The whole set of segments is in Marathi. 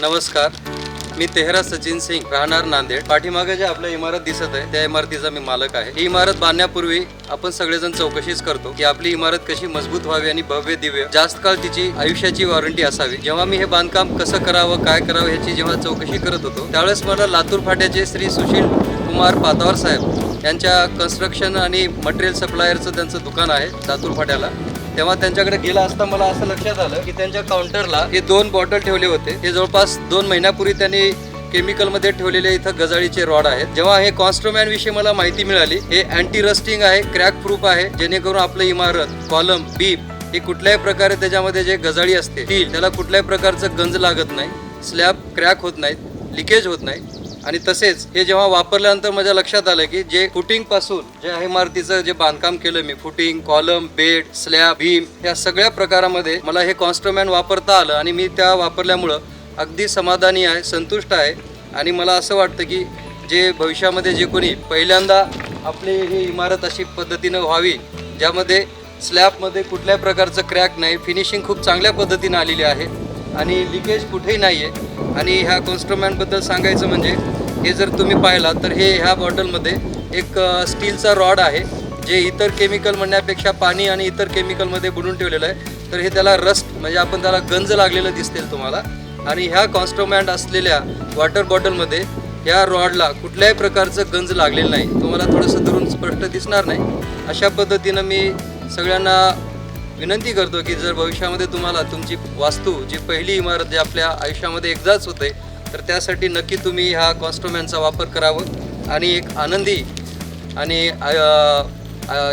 नमस्कार. मी तेहरा सचिन सिंग राहणार नांदेड. पाठीमागे जे आपल्या इमारत दिसत आहे त्या इमारतीचा मी मालक आहे. ही इमारत बांधण्यापूर्वी आपण सगळेजण चौकशीच करतो की आपली इमारत कशी मजबूत व्हावी आणि भव्य दिव्य जास्त काळ तिची आयुष्याची वॉरंटी असावी. जेव्हा मी हे बांधकाम कसं करावं काय करावं ह्याची जेव्हा चौकशी करत होतो त्यावेळेस मला लातूर फाट्याचे श्री सुशील कुमार पातवार साहेब यांच्या कन्स्ट्रक्शन आणि मटेरियल सप्लायरचं त्यांचं दुकान आहे लातूर फाट्याला. तेव्हा त्यांच्याकडे गेला असता मला असं लक्षात आलं की त्यांच्या काउंटरला हे दोन बॉटल ठेवले होते. हे जवळपास दोन महिन्यापूर्वी त्यांनी केमिकलमध्ये ठेवलेले इथं गजाळीचे रॉड आहेत. जेव्हा हे कॉन्स्ट्रोमॅन विषयी मला माहिती मिळाली हे अँटी रस्टिंग आहे क्रॅक प्रूफ आहे जेणेकरून आपलं इमारत कॉलम बीम हे कुठल्याही प्रकारे त्याच्यामध्ये जे गजाळी असते स्टील त्याला कुठल्याही प्रकारचं गंज लागत नाही स्लॅब क्रॅक होत नाहीत लिकेज होत नाही आणि तसेच हे जेव्हा वापरल्यानंतर माझ्या लक्षात आलं की जे फुटिंगपासून जे आहे इमारतीचं जे बांधकाम केलं मी footing column bed slab beam या सगळ्या प्रकारामध्ये मला हे कॉन्स्ट्रोमॅन वापरता आलं आणि मी त्या वापरल्यामुळं अगदी समाधानी आहे संतुष्ट आहे. आणि मला असं वाटतं की जे भविष्यामध्ये जे कोणी पहिल्यांदा आपली ही इमारत अशी पद्धतीनं व्हावी ज्यामध्ये स्लॅबमध्ये कुठल्या प्रकारचं क्रॅक नाही फिनिशिंग खूप चांगल्या पद्धतीनं आलेली आहे आणि लिकेज कुठेही नाही आहे आणि ह्या कॉन्स्ट्रुमेंटबद्दल सांगायचं म्हणजे हे जर तुम्ही पाहिलात तर हे ह्या बॉटलमध्ये एक स्टीलचा रॉड आहे जे इतर केमिकल म्हणण्यापेक्षा पाणी आणि इतर केमिकलमध्ये बुडून ठेवलेलं आहे. तर हे त्याला रस्ट म्हणजे आपण त्याला गंज लागलेलं दिसतील तुम्हाला. आणि ह्या कॉन्स्ट्रोमॅन्ड असलेल्या वॉटर बॉटलमध्ये ह्या रॉडला कुठल्याही प्रकारचं गंज लागलेलं नाही. तुम्हाला थोडंसं दुरून स्पष्ट दिसणार नाही. अशा पद्धतीनं मी सगळ्यांना विनंती करतो की जर भविष्यामध्ये तुम्हाला तुमची वास्तू जी पहिली इमारत जी आपल्या आयुष्यामध्ये एकदाच होते तर त्यासाठी नक्की तुम्ही ह्या कॉन्स्ट्रोमॅनचा वापर करावं. आणि एक आनंदी आणि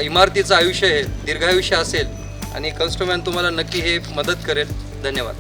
इमारतीचं आयुष्य हे दीर्घायुष्य असेल आणि कन्स्ट्रोमॅन तुम्हाला नक्की हे मदत करेल. धन्यवाद.